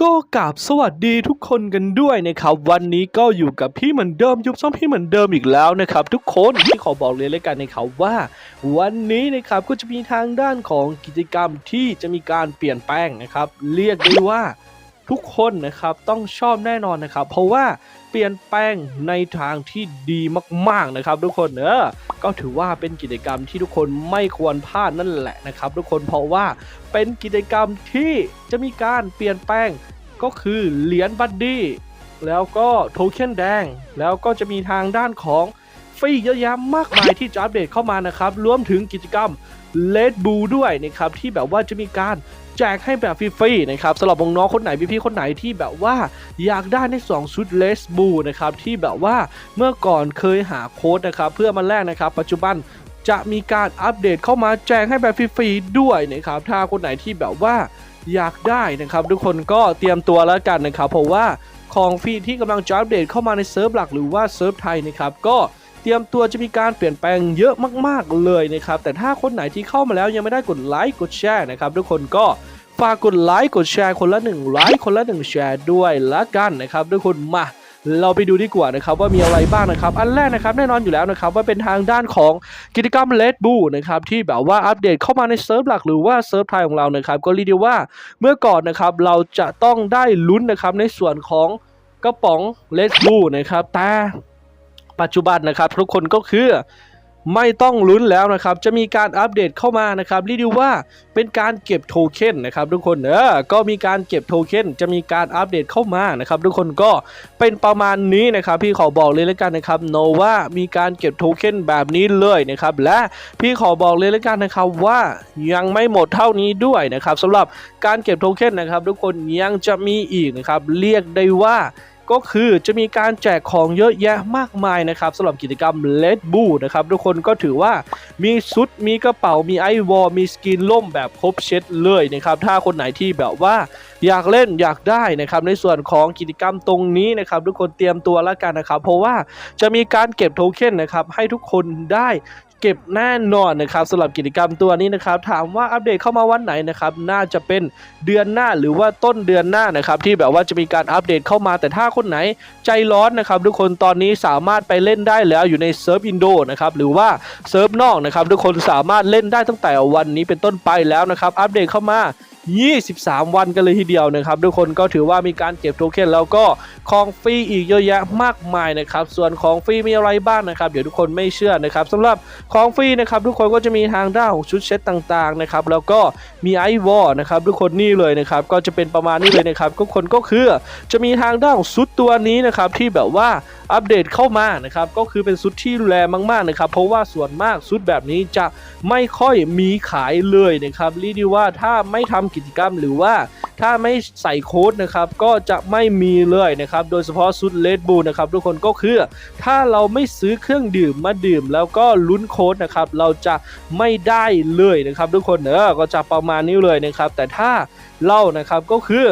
ก็กราบสวัสดีทุกคนกันด้วยนะครับ วันนี้ก็อยู่กับพี่เหมือนเดิมยุบซ่อมพี่เหมือนเดิมอีกแล้วนะครับ ทุกคนที่ขอบอกเลยเลยกันนะครับว่า วันนี้นะครับก็จะมีทางด้านของกิจกรรมที่จะมีการเปลี่ยนแปลงนะครับ เรียกได้ว่าทุกคนนะครับต้องชอบแน่นอนนะครับ เพราะว่า เปลี่ยนแปลงในทางที่ดีมากๆนะครับ ทุกคนเออก็ถือว่าเป็นกิจกรรมที่ทุกคนไม่ควรพลาดนั่นแหละนะครับ ทุกคนเพราะว่าเป็นกิจกรรมที่จะมีการเปลี่ยนแปลงก็คือเหรียญบัดดี้แล้วก็โทเค็นแดง แล้วก็จะมีทางด้านของฟรีเยอะแยะมากมายที่จะอัปเดตเข้ามานะครับ รวมถึงกิจกรรม เลดบูด้วยนะครับที่แบบว่าจะมีการแจกให้แบบฟรีๆนะครับสำหรับน้องๆคนไหนพี่ๆคนไหนที่แบบว่าอยากได้ใน2ชุดเลสบูนะครับที่แบบว่าเมื่อก่อนเคยหาโค้ดนะครับเพื่อมาแลกนะครับ ปัจจุบันจะมีการอัปเดตเข้ามาแจกให้แบบฟรีๆด้วยนะครับถ้าคนไหนที่แบบว่าอยากได้นะครับ ทุกคนก็เตรียมตัวแล้วกันนะครับ เพราะว่าของฟรีที่กำลังจะอัปเดตเข้ามาในเซิร์ฟหลักหรือว่าเซิร์ฟไทยนะครับก็ รียมตัวจะมีการเปลี่ยนแปลงเยอะมาก ๆ เลยนะครับ แต่ถ้าคนไหนที่เข้ามาแล้วยังไม่ได้กดไลค์กดแชร์นะครับทุกคนก็ฝากกดไลค์กดแชร์คนละ1ไลค์คนละ1แชร์ด้วยละกันนะครับทุกคนมาเราไปดูดีกว่านะครับว่ามีอะไรบ้างนะครับ อันแรกนะครับแน่นอนอยู่แล้วนะครับว่าเป็นทางด้านของกิจกรรม Red Bull นะครับที่แบบว่าอัปเดตเข้ามาในเซิร์ฟหลักหรือว่าเซิร์ฟไทยของเรานะครับก็เรียกได้ว่าเมื่อก่อนนะครับเราจะต้องได้ลุ้นนะครับในส่วนของกระป๋อง Red Bull นะครับแต่ ปัจจุบันนะครับทุกคนก็คือไม่ต้องลุ้นแล้วนะครับ จะมีการอัปเดตเข้ามานะครับเรียกได้ว่าเป็นการเก็บโทเค็นนะครับทุกคนเออก็มีการเก็บโทเค็นจะมีการอัปเดตเข้ามานะครับทุกคนก็เป็นประมาณนี้นะครับพี่ขอบอกเลยแล้วกันนะครับโนว่ามีการเก็บโทเค็นแบบนี้เลยนะครับและพี่ขอบอกเลยแล้วกันนะครับว่ายังไม่หมดเท่านี้ด้วยนะครับสำหรับการเก็บโทเค็นนะครับทุกคนยังจะมีอีกนะครับเรียกได้ว่า ก็คือจะมีการแจกของเยอะแยะมากมายนะครับสำหรับกิจกรรมเลดบูนะครับทุกคนก็ถือว่า มีชุดมีกระเป๋ามีไอวอลมีสกินล่มแบบครบเช็ดเลยนะครับถ้าคนไหนที่แบบว่าอยากเล่นอยากได้นะครับในส่วนของกิจกรรมตรงนี้นะครับทุกคนเตรียมตัวแล้วกันนะครับ เพราะว่าจะมีการเก็บโทเค็นนะครับให้ทุกคนได้เก็บแน่นอนนะครับสำหรับกิจกรรมตัวนี้นะครับ ถามว่าอัปเดตเข้ามาวันไหนนะครับ น่าจะเป็นเดือนหน้าหรือว่าต้นเดือนหน้านะครับ ที่แบบว่าจะมีการอัปเดตเข้ามาแต่ถ้าคนไหนใจร้อนนะครับ ทุกคนตอนนี้สามารถไปเล่นได้แล้วอยู่ในเซิร์ฟอินโดนะครับหรือว่าเซิร์ฟนอกนะครับทุกคนสามารถเล่นได้ตั้งแต่วันนี้เป็นต้นไปแล้วนะครับ อัปเดตเข้ามา 23 วันกันเลยทีเดียวนะครับทุกคนก็ถือว่ามีการเก็บโทเค็นแล้วก็ของฟรีอีกเยอะแยะมากมายนะครับส่วนของฟรีมีอะไรบ้างนะครับเดี๋ยวทุกคนไม่เชื่อนะครับสำหรับของฟรีนะครับทุกคนก็จะมีทางด้านของชุดเซตต่างๆนะครับแล้วก็มีไอวอลนะครับทุกคนนี่เลยนะครับก็จะเป็นประมาณนี้เลยนะครับทุกคนก็คือจะมีทางด้านของชุดตัวนี้นะครับที่แบบว่าอัปเดตเข้ามานะครับก็คือเป็นชุดที่แรงมากๆนะครับเพราะว่าส่วนมากชุดแบบนี้จะไม่ค่อยมีขายเลยนะครับรีด้ว่าถ้าไม่ทำกิจกรรม หรือว่าถ้าไม่ใส่โค้ดนะครับก็จะไม่มีเลยนะครับโดยเฉพาะชุดเลดบูลนะครับทุกคนก็คือ ถ้าเราไม่ซื้อเครื่องดื่มมาดื่ม แล้วก็ลุ้นโค้ดนะครับเราจะไม่ได้เลยนะครับทุกคนเออก็จะประมาณนี้เลยนะครับแต่ถ้าเล่านะครับก็คือ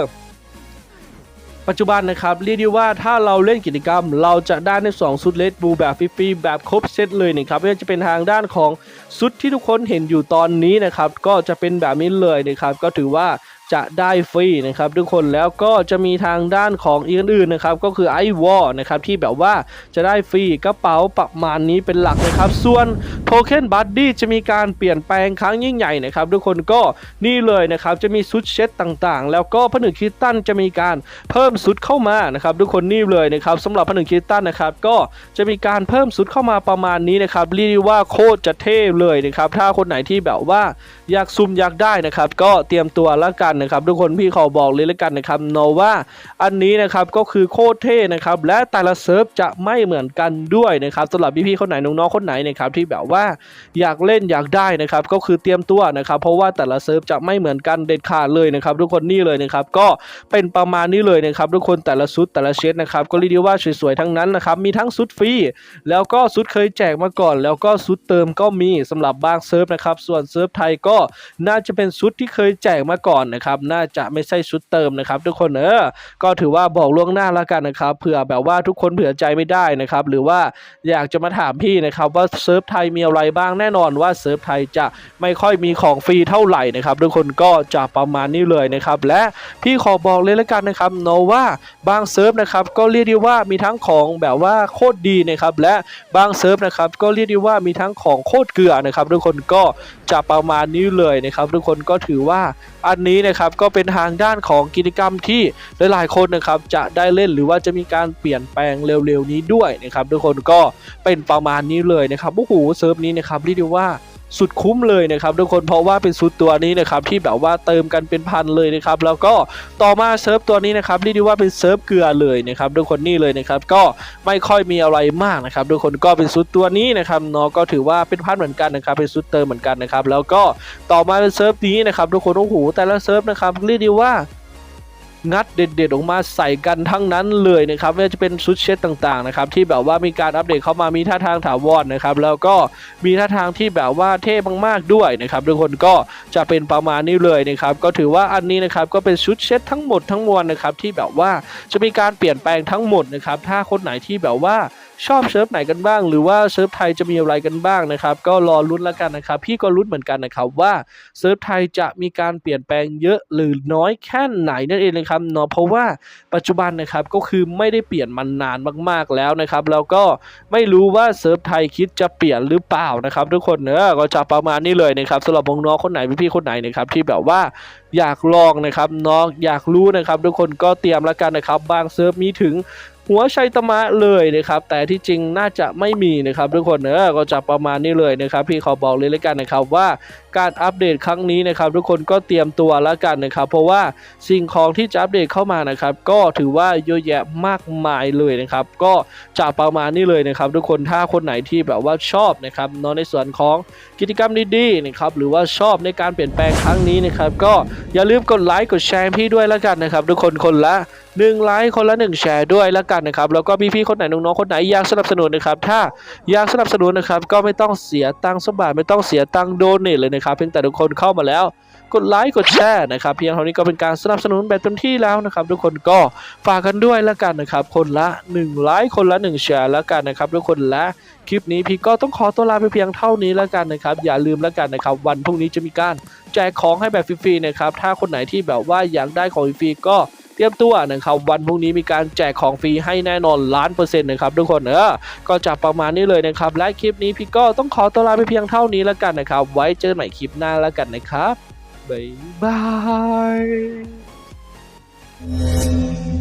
ปัจจุบันนะครับเรียกได้ว่าถ้าเราเล่นกิจกรรม เราจะได้ใน2ชุดเลดบูแบบฟรีๆแบบครบเซตเลยนะครับไม่ว่าจะเป็นทางด้านของชุดที่ทุกคนเห็นอยู่ตอนนี้นะครับก็จะเป็นแบบนี้เลยนะครับก็ถือว่า จะได้ฟรีนะครับทุกคนแล้วก็จะมีทางด้านของอีกอื่นนะครับก็คือไอวอลนะครับที่แบบว่าจะได้ฟรีกระเป๋าประมาณนี้เป็นหลักนะครับ ส่วนโทเค็นบัดดี้จะมีการเปลี่ยนแปลงครั้งยิ่งใหญ่นะครับทุกคนก็นี่เลยนะครับจะมีชุดเช็ดต่างๆ แล้วก็ผนึกคริสตันจะมีการเพิ่มชุดเข้ามานะครับทุกคนนี่เลยนะครับสำหรับผนึกคริสตันนะครับก็จะมีการเพิ่มชุดเข้ามาประมาณนี้นะครับเรียกว่าโคตรจะเท่เลยนะครับถ้าคนไหนที่แบบว่าอยากซุ่มอยากได้นะครับก็เตรียมตัวแล้วกันนะครับทุกคนพี่ขอบอกเลยล้วกันนะครับโนว่าอันนี้นะครับก็คือโคตรเท่นะครับและแต่ละเซิร์ฟจะไม่เหมือนกันด้วยนะครับสำหรับพี่ๆคนไหนน้องๆคนไหนนะครับที่แบบว่าอยากเล่นอยากได้นะครับก็คือเตรียมตัวนะครับเพราะว่าแต่ละเซิร์ฟจะไม่เหมือนกันเด็ดขาดเลยนะครับทุกคนนี่เลยนะครับก็เป็นประมาณนี้เลยนะครับทุกคนแต่ละชุดแต่ละเชดนะครับก็เรียกได้ว่าสวยๆทั้งนั้นนะครับมีทั้งชุดฟรีแล้วก็ชุดเคยแจกมาก่อน แล้วก็ชุดเติมก็มีสำหรับบางเซิร์ฟนะครับส่วนเซิร์ฟไทยก็น่าจะเป็นชุดที่เคยแจกมาก่อนนะครับนะครับน่าจะไม่ใช่ชุดเติมนะครับ ทุกคนเออก็ถือว่าบอกล่วงหน้าแล้วกันนะครับเผื่อแบบว่าทุกคนเผื่อใจไม่ได้นะครับ หรือว่าอยากจะมาถามพี่นะครับว่าเซิร์ฟไทยมีอะไรบ้างแน่นอนว่าเซิร์ฟไทยจะไม่ค่อยมีของฟรีเท่าไหร่นะครับทุกคนก็จะประมาณนี้เลยนะครับและพี่ขอบอกเลยแล้วกันนะครับเนว่าบางเซิร์ฟนะครับก็เรียกได้ว่ามีทั้งของแบบว่าโคตรดีนะครับและบางเซิร์ฟนะครับก็เรียกได้ว่ามีทั้งของโคตรเกลือนะครับทุกคนก็จะประมาณนี้เลยนะครับทุกคนก็ถือว่าอันนี้นะครับครับก็เป็นทางด้านของกิจกรรมที่หลายๆคนนะครับจะได้เล่นหรือว่าจะมีการเปลี่ยนแปลงเร็วๆนี้ด้วยนะครับทุกคนก็เป็นประมาณนี้เลยนะครับโอ้โหเซิร์ฟนี้นะครับเรียกได้ว่า สุดคุ้มเลยนะครับทุกคนเพราะว่าเป็นสุดตัวนี้นะครับที่แบบว่าเติมกันเป็นพันเลยนะครับแล้วก็ต่อมาเซิร์ฟตัวนี้นะครับเรียกได้ว่าเป็นเซิร์ฟเกลือเลยนะครับทุกคนนี่เลยนะครับก็ไม่ค่อยมีอะไรมากนะครับทุกคนก็เป็นสุดตัวนี้นะครับเนาะก็ถือว่าเป็นพันเหมือนกันนะครับเป็นสุดเติมเหมือนกันนะครับแล้วก็ต่อมาเป็นเซิร์ฟนี้นะครับทุกคนโอ้โหแต่ละเซิร์ฟนะครับเรียกได้ว่า งัดเด็ดๆออกมาใส่กันทั้งนั้นเลยนะครับไม่ว่าจะเป็นชุดเช็ดต่างๆนะครับที่แบบว่ามีการอัปเดตเข้ามามีท่าทางถาวรนะครับแล้วก็มีท่าทางที่แบบว่าเท่มากๆด้วยนะครับทุกคนก็จะเป็นประมาณนี้เลยนะครับก็ถือว่าอันนี้นะครับก็เป็นชุดเช็ดทั้งหมดทั้งมวลนะครับที่แบบว่าจะมีการเปลี่ยนแปลงทั้งหมดนะครับถ้าคนไหนที่แบบว่า ชอบเซิร์ฟไหนกันบ้าง หรือว่าเซิร์ฟไทยจะมีอะไรกันบ้างนะครับ ก็รอลุ้นแล้วกันนะครับ พี่ก็ลุ้นเหมือนกันนะครับว่าเซิร์ฟไทยจะมีการเปลี่ยนแปลงเยอะหรือน้อยแค่ไหนนั่นเองนะครับเนาะเพราะว่าปัจจุบันนะครับก็คือไม่ได้เปลี่ยนมานานมาก ๆแล้วนะครับ แล้วก็ไม่รู้ว่าเซิร์ฟไทยคิดจะเปลี่ยนหรือเปล่านะครับ ทุกคนเนอะก็จะประมาณนี้เลยนะครับสำหรับน้องๆคนไหนพี่ๆคนไหนนะครับที่แบบว่าอยากลองนะครับน้องอยากรู้นะครับ ทุกคนก็เตรียมแล้วกันนะครับ บางเซิร์ฟมีถึง หัวชัยตมะเลยนะครับ แต่ที่จริงน่าจะไม่มีนะครับทุกคนเนอะก็จะประมาณนี้เลยนะครับ พี่ขอบอกเลยแล้วกันนะครับว่าการอัปเดตครั้งนี้นะครับ ทุกคนก็เตรียมตัวแล้วกันนะครับ เพราะว่าสิ่งของที่จะอัปเดตเข้ามานะครับ ก็ถือว่าเยอะแยะมากมายเลยนะครับ ก็จะประมาณนี้เลยนะครับ ทุกคนถ้าคนไหนที่แบบว่าชอบนะครับเนอะในส่วนของกิจกรรมดีๆนะครับหรือว่าชอบในการเปลี่ยนแปลงครั้งนี้นะครับ ก็อย่าลืมกดไลค์กดแชร์พี่ด้วยแล้วกันนะครับ ทุกคนคนละ หนึ่งไลค์คนละหนึ่งแชร์ด้วยแล้วกันนะครับแล้วก็พี่ๆคนไหนน้องๆคนไหนอยากสนับสนุนนะครับถ้าอยากสนับสนุนนะครับก็ไม่ต้องเสียตังค์สบาทไม่ต้องเสียตังค์โดเนทเลยนะครับเพียงแต่ทุกคนเข้ามาแล้วกดไลค์กดแชร์นะครับเพียงเท่านี้ก็เป็นการสนับสนุนแบบเต็มที่แล้วนะครับ ทุกคนก็ฝากกันด้วยแล้วกันนะครับ คนละ1ไลค์คนละ1แชร์แล้วกันนะครับทุกคนและคลิปนี้พี่ก็ต้องขอตัวลาไปเพียงเท่านี้แล้วกันนะครับ อย่าลืมแล้วกันนะครับ วันพรุ่งนี้จะมีการแจกของให้แบบฟรีๆนะครับถ้าคนไหนที่แบบว่าอยากได้ของฟรีๆก็ เตรียมตัวนะครับวันพรุ่งนี้มีการแจกของฟรีให้แน่นอนล้านเปอร์เซ็นต์นะครับทุกคนเออก็จะประมาณนี้เลยนะครับและคลิปนี้พี่ก็ต้องขอตัวลาไปเพียงเท่านี้แล้วกันนะครับ ไว้เจอกันใหม่คลิปหน้าแล้วกันนะครับบ๊ายบาย